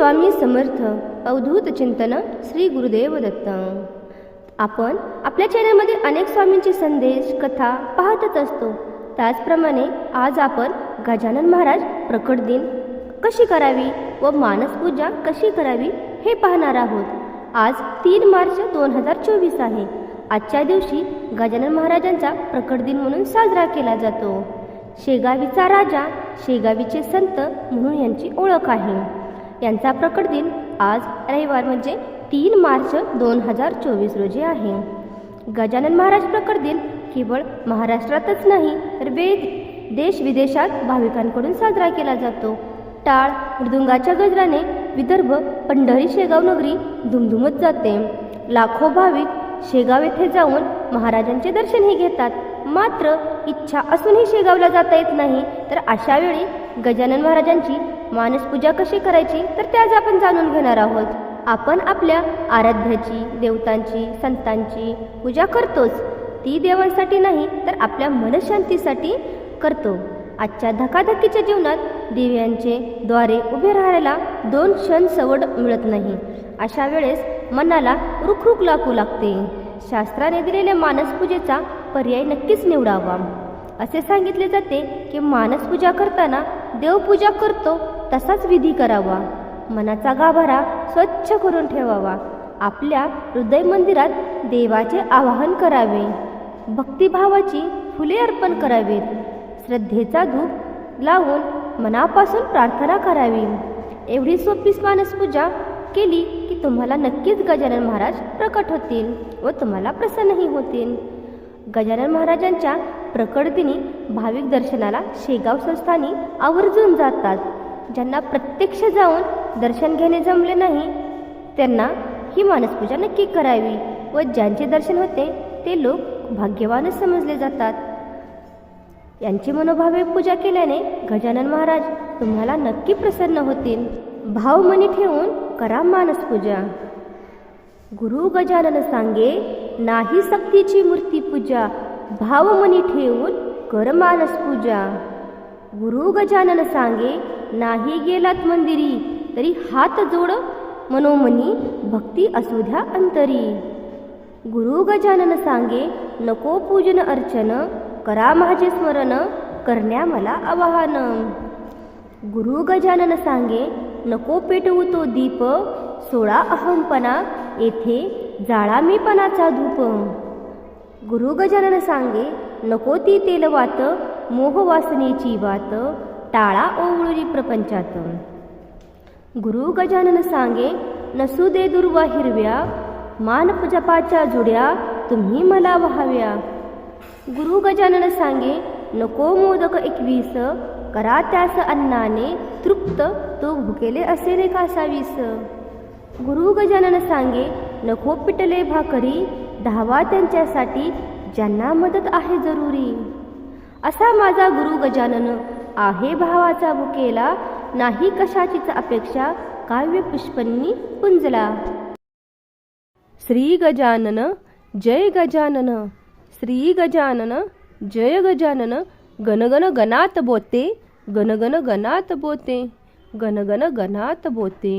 स्वामी समर्थ अवधूत चिंतन श्री गुरुदेव दत्त. आपण आपल्या चॅनलमध्ये अनेक स्वामींचे संदेश कथा पाहतच असतो. त्याचप्रमाणे आज आपण गजानन महाराज प्रकट दिन कशी करावी व मानसपूजा कशी करावी हे पाहणार आहोत. आज तीन मार्च दोन हजार चोवीस आहे. आजच्या दिवशी गजानन महाराजांचा प्रकट दिन म्हणून साजरा केला जातो. शेगावीचा राजा शेगावीचे संत म्हणून यांची ओळख आहे. यांचा प्रकट दिन आज रविवार म्हणजे तीन मार्च दोन हजार चोवीस रोजी आहे. गजानन महाराज प्रकट दिन केवळ महाराष्ट्रातच नाही तर वेद देश विदेशात भाविकांकडून साजरा केला जातो. टाळ मृदुंगाच्या गजराने विदर्भ पंढरी शेगाव नगरी धुमधुमत जाते. लाखो भाविक शेगाव येथे जाऊन महाराजांचे दर्शनही घेतात. मात्र इच्छा असूनही शेगावला जाता येत नाही तर अशावेळी गजानन महाराजांची मानसपूजा कशी करायची तर ते आज आपण जाणून घेणार आहोत. आपण आपल्या आराध्याची देवतांची संतांची पूजा करतोच. ती देवांसाठी नाही तर आपल्या मनशांतीसाठी करतो. आजच्या धकाधकीच्या जीवनात दिव्यांचे द्वारे उभे राहायला दोन क्षण सवड मिळत नाही. अशा वेळेस मनाला रुखरुख लागू लागते. शास्त्राने दिलेल्या मानसपूजेचा पर्याय नक्कीच निवडावा. असे सांगितले जाते की मानसपूजा करताना देवपूजा करतो तसाच विधी करावा. मनाचा गाभारा स्वच्छ करून ठेवावा. आपल्या हृदय मंदिरात देवाचे आवाहन करावे. भक्तिभावाची फुले अर्पण करावीत. श्रद्धेचा धूप लावून मनापासून प्रार्थना करावी. एवढी सोपी मानसपूजा केली की तुम्हाला नक्कीच गजानन महाराज प्रकट होतील व तुम्हाला प्रसन्नही होतील. गजानन महाराजांच्या प्रकट भाविक दर्शनाला शेगाव संस्थानी आवर्जून जातात. ज्यांना प्रत्यक्ष जाऊन दर्शन घेणे जमले नाही त्यांना ही मानसपूजा नक्की करावी व ज्यांचे दर्शन होते ते लोक भाग्यवानच समजले जातात. यांची मनोभावे पूजा केल्याने गजानन महाराज तुम्हाला नक्की प्रसन्न होतील. भावमनी ठेवून करा मानसपूजा. गुरु गजानन सांगे नाही सक्तीची मूर्ती पूजा भावमनी ठेवून कर मानस पूजा. गुरु गजानन सांगे नाही गेलात मंदिरी तरी हात जोड मनोमनी भक्ती असू द्या अंतरी. गुरु गजानन सांगे नको पूजन अर्चन करा माझे स्मरण करण्या मला आवाहन. गुरु गजानन सांगे नको पेटवू तो दीप सोळा अहमपणा येथे जाळा मीपणाचा धूप. गुरु गजानन सांगे नको ती तेलवात मोहवासनेची वात टाळा ओवळुरी प्रपंचात. गुरु गजानन सांगे नसू दे दुर्वा हिरव्या मानपजपाच्या जुड्या तुम्ही मला व्हाव्या. गुरु गजानन सांगे नको मोदक एकवीस करा त्यास अन्नाने तृप्त तो भुकेले असेल कासावीस गुरु गजानन सांगे नको पिटले भाकरी धावा त्यांच्यासाठी ज्यांना मदत आहे जरुरी. असा माझा गुरु गजानन आहे भावाचा बुकेला नाही कशाचीच अपेक्षा काव्य पुष्पनी पुंजला. श्री गजानन जय गजानन. श्री गजानन जय गजानन. गणगण गणात बोते गणगण गणात बोते गणगण गणात बोते.